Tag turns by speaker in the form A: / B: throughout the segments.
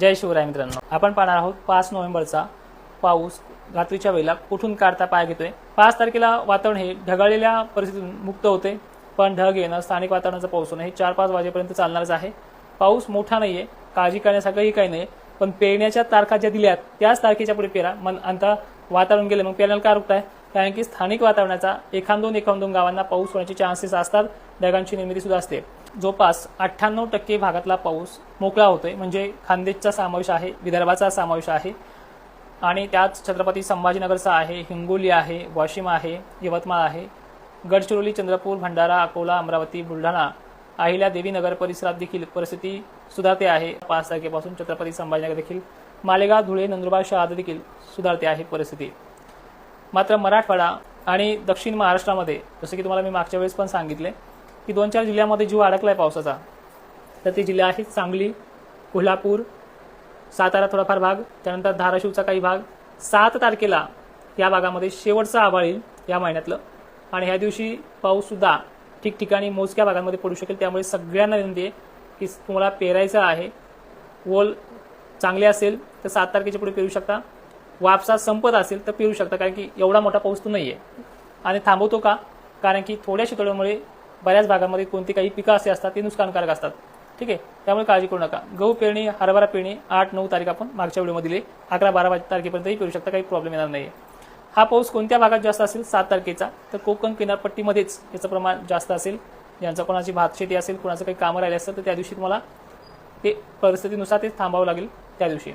A: जय शिवराय मित्रांनो. आपण पाहणार आहोत पाच नोव्हेंबरचा पाऊस रात्रीच्या वेळेला कुठून काढता पाय घेतोय. पाच तारखेला वातावरण हे ढगाळलेल्या परिस्थितीतून मुक्त होते पण ढग येणं स्थानिक वातावरणाचा पाऊस होणं हे चार पाच वाजेपर्यंत चालणारच आहे. पाऊस मोठा नाहीये काळजी करण्यासारखंही काही नाही पण पेरण्याच्या तारखा ज्या दिल्यात त्याच तारखेच्या पुढे पेरा. मग आता वातावरण गेलं मग पेरण्याला का रुकताय? कारण की स्थानिक वातावरणाचा एखाद दोन एखाद दोन गावांना पाऊस होण्याचे चान्सेस असतात ढगांची निर्मिती सुद्धा असते. जवळपास अठ्ठ्याण्णव टक्के भागातला पाऊस मोकळा होतोय. म्हणजे खानदेशचा समावेश आहे विदर्भाचा समावेश आहे. आणि त्यात छत्रपती संभाजीनगरचा आहे हिंगोली आहे वाशिम आहे यवतमाळ आहे. गडचिरोली चंद्रपूर भंडारा अकोला अमरावती बुलढाणा अहिल्या देवीनगर परिसरात देखील परिस्थिती सुधारते आहे. पाच तारखेपासून छत्रपती संभाजीनगर देखील मालेगाव धुळे नंदुरबार शहरात देखील सुधारते आहे परिस्थिती. मात्र मराठवाडा आणि दक्षिण महाराष्ट्रामध्ये जसं की तुम्हाला मी मागच्या वेळेस पण सांगितले की दोन चार जिल्ह्यामध्ये जीव अडकला आहे पावसाचा. तर ते जिल्हे आहेत सांगली कोल्हापूर सातारा थोडाफार भाग त्यानंतर धाराशिवचा काही भाग. सात तारखेला या भागामध्ये शेवटचा आभाळ येईल या महिन्यातलं. आणि ह्या दिवशी पाऊससुद्धा ठिकठिकाणी मोजक्या भागांमध्ये पडू शकेल. त्यामुळे सगळ्यांना विनंती आहे की तुम्हाला पेरायचं आहे. ओल चांगले असेल तर सात तारखेच्या पुढे पेरू शकता. वापसा संपत असेल तर पेरू शकता कारण की एवढा मोठा पाऊस तो नाही आहे आणि थांबवतो का? कारण की थोड्या शितोड्यामुळे बऱ्याच भागामध्ये कोणती काही पिकं असे असतात ते नुकसानकारक असतात. ठीक आहे? त्यामुळे काळजी करू नका. गहू पेरणी हरभरा पेरणी आठ नऊ तारीख आपण मागच्या व्हिडिओमध्ये दिली. अकरा बारा तारखेपर्यंतही पेरू शकता काही प्रॉब्लेम येणार नाही हा पाऊस कोणत्या भागात जास्त असेल? सात तारखेचा. तर कोकण किनारपट्टीमध्येच याचं प्रमाण जास्त असेल. ज्यांचं कोणाची भातशेती असेल कोणाचं काही कामं राहिले असेल तर त्या दिवशी तुम्हाला ते परिस्थितीनुसार ते थांबावं लागेल त्या दिवशी.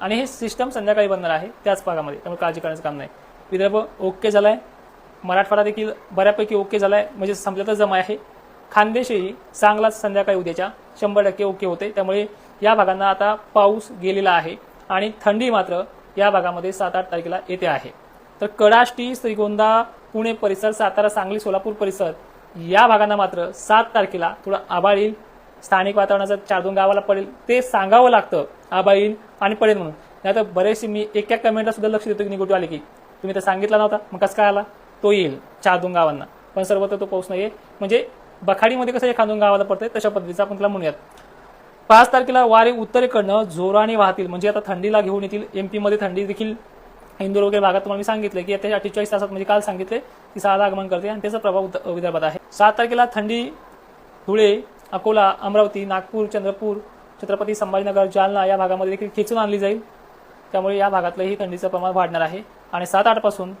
A: आणि हे सिस्टम संध्याकाळी बनणार आहे त्याच भागामध्ये. त्यामुळे काळजी करण्याचं काम नाही. विदर्भ ओके झाला आहे मराठवाडा देखील बऱ्यापैकी ओके झालाय. म्हणजे समजा जमा आहे. खानदेशही चांगलाच संध्याकाळी उद्याच्या शंभर टक्के ओके होते. त्यामुळे या भागांना आता पाऊस गेलेला आहे. आणि थंडी मात्र या भागामध्ये सात आठ तारखेला येते आहे. तर कडाष्टी श्रीगोंदा पुणे परिसर सातारा सांगली सोलापूर परिसर या भागांना मात्र सात तारखेला थोडं आभाळ येईल. स्थानिक वातावरणाचं चार दोन गावाला पडेल. ते सांगावं लागतं. आभाळ येईल आणि पडेल म्हणून. नाही तर बरेचसे मी एक एक कमेंटला सुद्धा लक्ष देतो की निगेटिव्ह आले की. तुम्ही तर सांगितला नव्हता. मग कसं काय आला? तो येईल चार दोन गावांना. पण सर्वत्र तो पाऊस नाही म्हणजे बखाडीमध्ये कसं एखाद दोन गावाला पडतंय तशा पद्धतीचा आपण त्याला म्हणूयात. पाच तारखेला वारे उत्तरेकडनं जोराने वाहतील. म्हणजे आता थंडीला घेऊन येतील. एमपीमध्ये थंडी देखील इंदूर वगैरे भागात तुम्हाला मी सांगितलं की आता अठ्ठेचाळीस तासात म्हणजे काल सांगितले की सहाला आगमन करते आणि त्याचा प्रभाव विदर्भात आहे. सात तारखेला थंडी धुळे अकोला अमरावती नागपूर चंद्रपूर छत्रपती संभाजीनगर जालना या भागामध्ये देखील खेचून आणली जाईल. त्यामुळे या भागातलंही थंडीचं प्रमाण वाढणार आहे. आणि सात आठपासून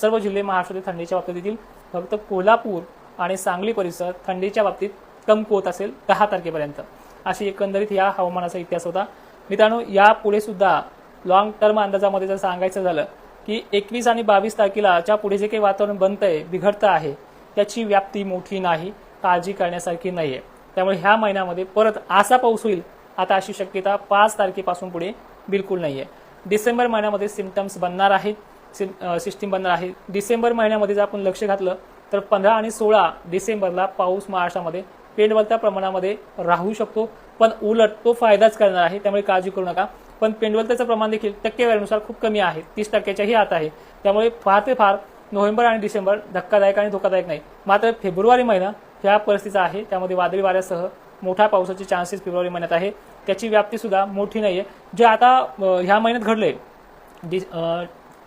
A: सर्व जिल्हे महाराष्ट्रातील थंडीच्या बाबतीत येतील. फक्त कोल्हापूर आणि सांगली परिसर थंडीच्या बाबतीत कमकुवत असेल दहा तारखेपर्यंत. अशी एकंदरीत या हवामानाचा इतिहास होता. मित्रांनो यापुढे सुद्धा लॉंग टर्म अंदाजामध्ये जर सांगायचं झालं की एकवीस आणि बावीस तारखेला ज्या पुढे जे काही वातावरण बनतंय बिघडतं आहे त्याची व्याप्ती मोठी नाही काळजी करण्यासारखी नाही आहे त्यामुळे ह्या महिन्यामध्ये परत असा पाऊस होईल आता अशी शक्यता पाच तारखेपासून पुढे बिलकुल नाही आहे डिसेंबर महिन्यामध्ये सिमटम्स बनणार आहेत. सिस्टीम बनणार आहे. डिसेंबर महिन्यामध्ये जर आपण लक्ष घातलं तर पंधरा आणि सोळा डिसेंबरला पाऊस महाराष्ट्रामध्ये पेंडवलत्या प्रमाणामध्ये राहू शकतो. पण उलट तो फायदाच करणार आहे त्यामुळे काळजी करू नका. पण पेंडवलत्याचं प्रमाण देखील टक्केवारीनुसार खूप कमी आहे. तीस टक्क्याच्याही आत आहे. त्यामुळे फार ते फार नोव्हेंबर आणि डिसेंबर धक्कादायक आणि धोकादायक नाही. मात्र फेब्रुवारी महिना ह्या परिस्थितीचा आहे. त्यामध्ये वादळी वाऱ्यासह मोठ्या पावसाचे चान्सेस फेब्रुवारी महिन्यात आहे. त्याची व्याप्ती सुद्धा मोठी नाही आहे जे आता ह्या महिन्यात घडले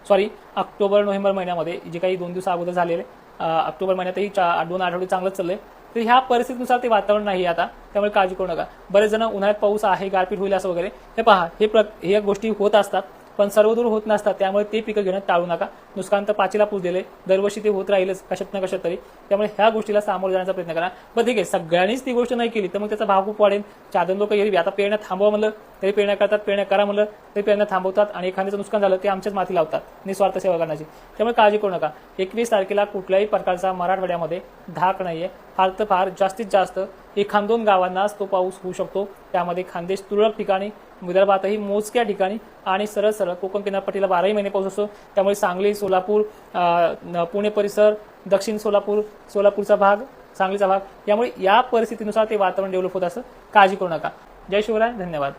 A: सॉरी ऑक्टोबर नोव्हेंबर महिन्यामध्ये जे काही दोन दिवस अगोदर झालेले ऑक्टोबर महिन्यातही चा दोन आठवडे चांगलंच चाललंय तर ह्या परिस्थितीनुसार ते वातावरण नाही आता त्यामुळे काळजी करू नका. बरेच जण उन्हाळ्यात पाऊस आहे गारपीट होईल असं वगैरे. हे पहा हे प्र हे गोष्टी होत असतात पण सर्वदूर होत नसतात त्यामुळे ते पिकं घेणं टाळू नका. नुकसान तर पाचीला पूज दिले. दरवर्षी ते होत राहीलच कशात ना कशात तरी. त्यामुळे ह्या गोष्टीला सामोरं जाण्याचा प्रयत्न करा. पण ठीक आहे. सगळ्यांनीच ती गोष्ट नाही केली तर मग त्याचा भाव खूप वाढेल. चादन लोक येईल आता पेरण्या थांबवा म्हणलं तरी पेरण्या करतात पेरण्या करा म्हणलं तरी पेरण्या थांबवतात आणि एखाद्याचं नुकसान झालं ते आमच्याच माती लावतात. निस्वार्थ सेवा करण्याची. त्यामुळे काळजी करू नका. एकवीस तारखेला कुठल्याही प्रकारचा मराठवाड्यामध्ये धाक नाहीये. फार तर फार जास्तीत जास्त एखाद दोन गावांनाच तो पाऊस होऊ शकतो. त्यामध्ये खानदेश तुरळक ठिकाणी विदर्भातही मोजक्या ठिकाणी आणि सरळ सरळ कोकण किनारपट्टीला बाराही महिने पाऊस असतो. त्यामुळे सांगली सोलापूर पुणे परिसर दक्षिण सोलापूर सोलापूरचा भाग सांगलीचा भाग. यामुळे या परिस्थितीनुसार ते वातावरण डेव्हलप होत असं काळजी करू नका. जय शिवराय धन्यवाद.